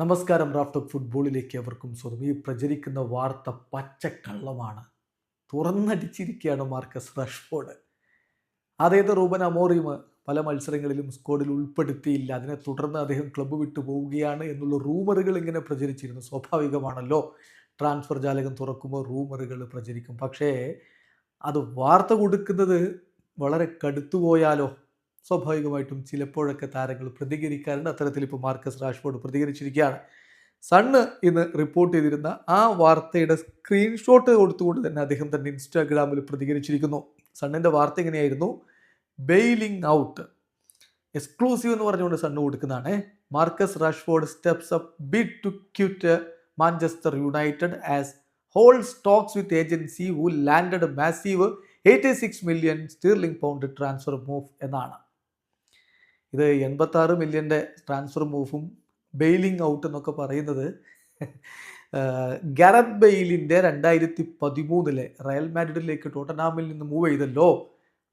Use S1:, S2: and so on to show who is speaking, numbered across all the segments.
S1: നമസ്കാരം റാഫ്റ്റ് ഫുട്ബോളിലേക്ക് അവർക്കും സ്വന്തം ഈ പ്രചരിക്കുന്ന വാർത്ത പച്ചക്കള്ളമാണ്. തുറന്നടിച്ചിരിക്കുകയാണ് മാർക്കസ് റഷ്ഫോർഡ്. അതായത് റൂബൻ അമോറിയും പല മത്സരങ്ങളിലും സ്ക്വാഡിൽ ഉൾപ്പെടുത്തിയില്ല. അതിനെ തുടർന്ന് അദ്ദേഹം ക്ലബ്ബ് വിട്ടു പോവുകയാണ് എന്നുള്ള റൂമറുകൾ ഇങ്ങനെ പ്രചരിച്ചിരുന്നു. സ്വാഭാവികമാണല്ലോ. ട്രാൻസ്ഫർ ജാലകം തുറക്കുമ്പോൾ റൂമറുകൾ പ്രചരിക്കും. പക്ഷേ അത് വാർത്ത കൊടുക്കുന്നത് വളരെ കടുത്തുപോയാലോ? സ്വാഭാവികമായിട്ടും ചിലപ്പോഴൊക്കെ താരങ്ങൾ പ്രതികരിക്കാറുണ്ട്. അത്തരത്തിൽ ഇപ്പോൾ മാർക്കസ് റാഷ്ഫോർഡ് പ്രതികരിച്ചിരിക്കുകയാണ്. സണ്ണ് ഇന്ന് റിപ്പോർട്ട് ചെയ്തിരുന്ന ആ വാർത്തയുടെ സ്ക്രീൻഷോട്ട് കൊടുത്തുകൊണ്ട് തന്നെ അദ്ദേഹം തന്നെ ഇൻസ്റ്റാഗ്രാമിൽ പ്രതികരിച്ചിരിക്കുന്നു. സണ്ണിന്റെ വാർത്ത എങ്ങനെയായിരുന്നു? ബെയിലിംഗ് ഔട്ട് എക്സ്ക്ലൂസീവ് എന്ന് പറഞ്ഞുകൊണ്ട് സണ്ണ് കൊടുക്കുന്നതാണ്. Marcus Rashford steps up bid to quit Manchester United as whole talks with agency who landed massive eighty six million sterling pound transfer move എന്നാണ്. ഇത് എൺപത്താറ് മില്യന്റെ ട്രാൻസ്ഫർ മൂവും ബെയിലിംഗ് ഔട്ട് എന്നൊക്കെ പറയുന്നത്. ഗരത് ബെയിലിന്റെ രണ്ടായിരത്തി പതിമൂന്നിലെ റയൽ മാഡ്രിഡിലേക്ക് ടോട്ടനാമിൽ നിന്ന് മൂവ് ചെയ്തല്ലോ.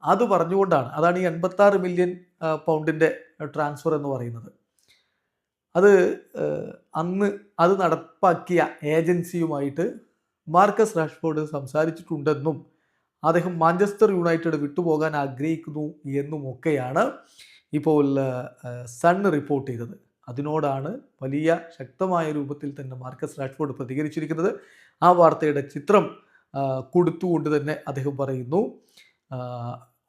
S1: അത് പറഞ്ഞുകൊണ്ടാണ് അതാണ് ഈ എൺപത്താറ് മില്യൺ പൗണ്ടിന്റെ ട്രാൻസ്ഫർ എന്ന് പറയുന്നത്. അത് അന്ന് അത് നടപ്പാക്കിയ ഏജൻസിയുമായിട്ട് മാർക്കസ് റാഷ്ഫോർഡ് സംസാരിച്ചിട്ടുണ്ടെന്നും അദ്ദേഹം മാഞ്ചസ്റ്റർ യുണൈറ്റഡ് വിട്ടുപോകാൻ ആഗ്രഹിക്കുന്നു എന്നുമൊക്കെയാണ് ഇപ്പോൾ സൺ റിപ്പോർട്ട് ചെയ്തത്. അതിനോടാണ് വലിയ ശക്തമായ രൂപത്തിൽ തന്നെ മാർക്കസ് റാഷ്ഫോർഡ് പ്രതികരിച്ചിരിക്കുന്നത്. ആ വാർത്തയുടെ ചിത്രം കൊടുത്തുകൊണ്ട് തന്നെ അദ്ദേഹം പറയുന്നു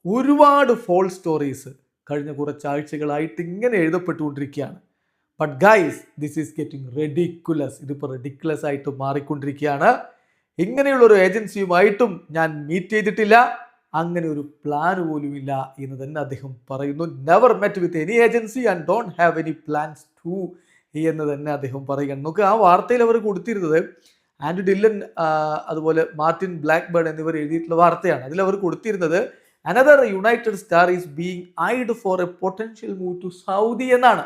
S1: ഒരുപാട് ഫോൾ സ്റ്റോറീസ് കഴിഞ്ഞ കുറച്ചാഴ്ചകളായിട്ട് ഇങ്ങനെ എഴുതപ്പെട്ടുകൊണ്ടിരിക്കുകയാണ്. But guys this is getting ridiculous ഇതിപ്പോൾ റെഡിക്കുലസ് ആയിട്ട് മാറിക്കൊണ്ടിരിക്കുകയാണ്. ഇങ്ങനെയുള്ളൊരു ഏജൻസിയുമായിട്ടും ഞാൻ മീറ്റ് ചെയ്തിട്ടില്ല. അങ്ങനെ ഒരു പ്ലാൻ പോലുമില്ല എന്ന് തന്നെ അദ്ദേഹം പറയുന്നു. Never met with any agency and don't have any plans to എന്ന് തന്നെ അദ്ദേഹം പറയുകയാണ്. നമുക്ക് ആ വാർത്തയിൽ അവർ കൊടുത്തിരുന്നത് ആൻഡ് ഡില്ലൻ അതുപോലെ മാർട്ടിൻ ബ്ലാക്ക് ബേർഡ് എന്നിവർ എഴുതിയിട്ടുള്ള വാർത്തയാണ്. അതിൽ അവർ കൊടുത്തിരുന്നത് another United star is being eyed for a potential move to Saudi എന്നാണ്.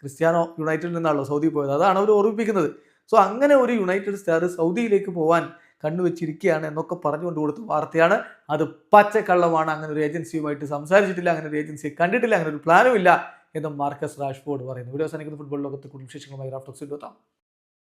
S1: ക്രിസ്ത്യാനോ യുണൈറ്റഡിൽ നിന്നാണല്ലോ സൗദി പോയത്. അതാണ് അവർ ഓർമ്മിപ്പിക്കുന്നത്. സോ അങ്ങനെ ഒരു യുണൈറ്റഡ് സ്റ്റാർ സൗദിയിലേക്ക് പോകാൻ കണ്ണുവെച്ചിരിക്കുകയാണ് എന്നൊക്കെ പറഞ്ഞുകൊണ്ട് കൊടുത്ത വാർത്തയാണ്. അത് പച്ചക്കള്ളമാണ്. അങ്ങനെ ഒരു ഏജൻസിയുമായിട്ട് സംസാരിച്ചിട്ടില്ല. അങ്ങനെ ഒരു ഏജൻസിയെ കണ്ടിട്ടില്ല. അങ്ങനെ ഒരു പ്ലാനും ഇല്ല എന്നും മാർക്കസ് റാഷ്ഫോർഡ് പറയുന്നു. വീഡിയോ അവസാനിക്കുന്ന. ഫുട്ബോൾ ലോകത്ത് കൂടുതൽ വിശേഷങ്ങളുമായി റാഫ്റ്റോക്സ് എത്താം.